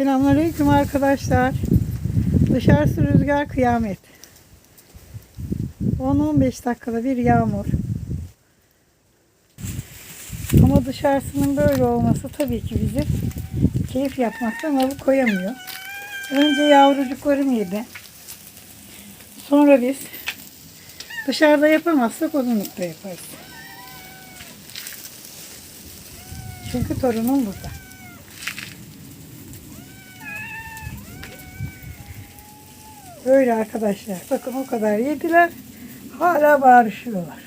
Selamünaleyküm arkadaşlar. Dışarısı rüzgar kıyamet. 10-15 dakikada bir yağmur. Ama dışarısının böyle olması tabii ki bizi keyif yapmaktan alıkoyamıyor. Önce yavrucuklarım yedi. Sonra biz dışarıda yapamazsak odunlukta yaparız. Çünkü torunum burada. Böyle arkadaşlar. Bakın o kadar yediler. Hala bağırışıyorlar.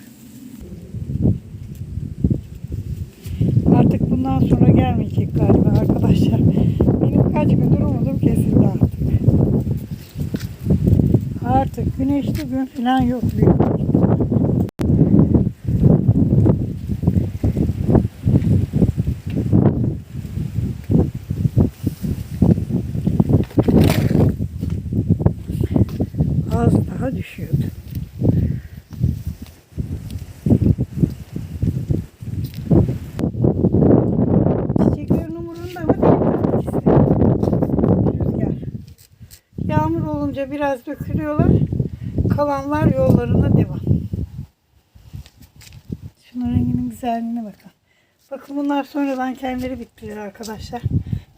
Artık bundan sonra gelmeyecek galiba arkadaşlar. Benim kaç gündür umudum kesildi artık. Artık güneşli gün falan yok büyük Daha düşüyordu. Çiçeklerin umurunda mı. Rüzgar. Yağmur olunca biraz dökülüyorlar. Kalanlar yollarına devam. Şunun renginin güzelliğine bakın. Bakın bunlar sonradan kendileri bittiler arkadaşlar.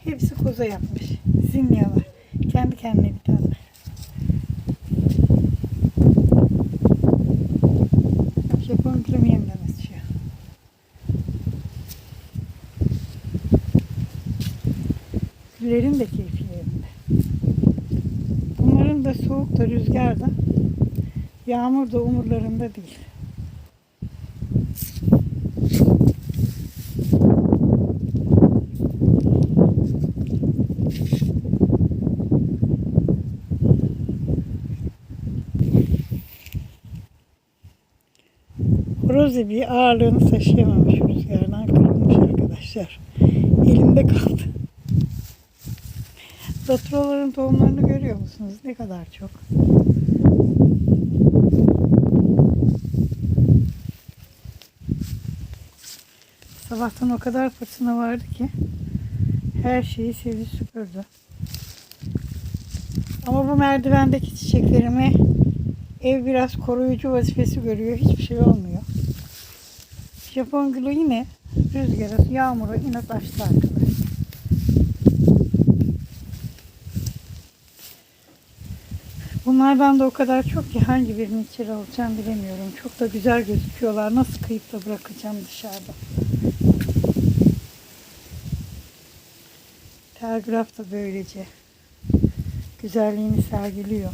Hepsi koza yapmış. Zinniyalar. Kendi kendine bitenler. Japon kremi yeniden açıyor. Güllerin de keyfi yerinde. Bunların da soğuk da rüzgar da yağmur da umurlarında değil. Horoz bir ağırlığını taşıyamamış rüzgardan kırılmış arkadaşlar. Elimde kaldı. Datroların tohumlarını görüyor musunuz? Ne kadar çok. Sabahtan o kadar fırtına vardı ki her şeyi sildi süpürdü. Ama bu merdivendeki çiçeklerimi ev biraz koruyucu vazifesi görüyor. Hiçbir şey olmuyor. Japon gülü yine rüzgara, yağmura inat açtı arkadaşlar. Bunlardan da o kadar çok ki hangi birini içeri alacağım bilemiyorum. Çok da güzel gözüküyorlar. Nasıl kıyıp da bırakacağım dışarıda. Telgraf da böylece güzelliğini sergiliyor.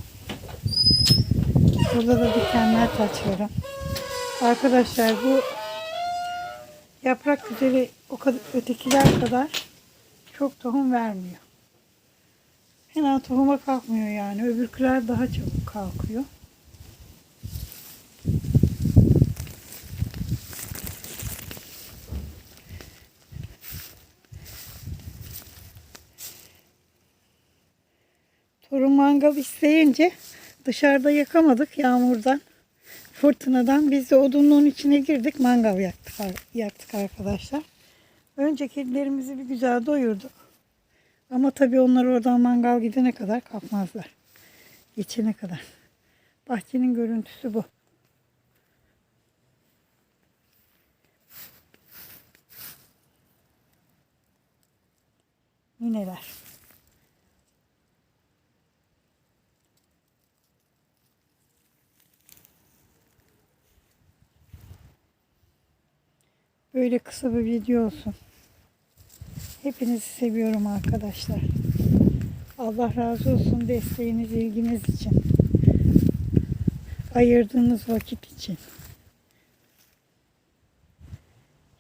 Burada da dikenler taçlarım. Arkadaşlar bu yaprak güzeli o kadar ötekiler kadar çok tohum vermiyor. Hemen tohuma kalkmıyor yani. Öbürküler daha çabuk kalkıyor. Torun mangal isteyince dışarıda yakamadık yağmurdan, fırtınadan. Biz de odunluğun içine girdik, mangal yaktık, yaktık arkadaşlar. Önce kedilerimizi bir güzel doyurduk. Ama tabii onlar oradan mangal gidene kadar kalkmazlar. Geçene kadar. Bahçenin görüntüsü bu. Mineler. Böyle kısa bir video olsun. Hepinizi seviyorum arkadaşlar. Allah razı olsun desteğiniz, ilginiz için. Ayırdığınız vakit için.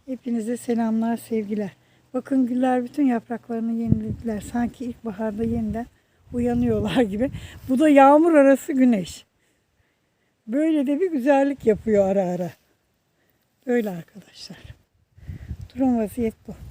Hepinize selamlar, sevgiler. Bakın güller bütün yapraklarını yenilediler. Sanki ilkbaharda yeniden uyanıyorlar gibi. Bu da yağmur arası güneş. Böyle de bir güzellik yapıyor ara ara. Böyle arkadaşlar. Durum vaziyet bu.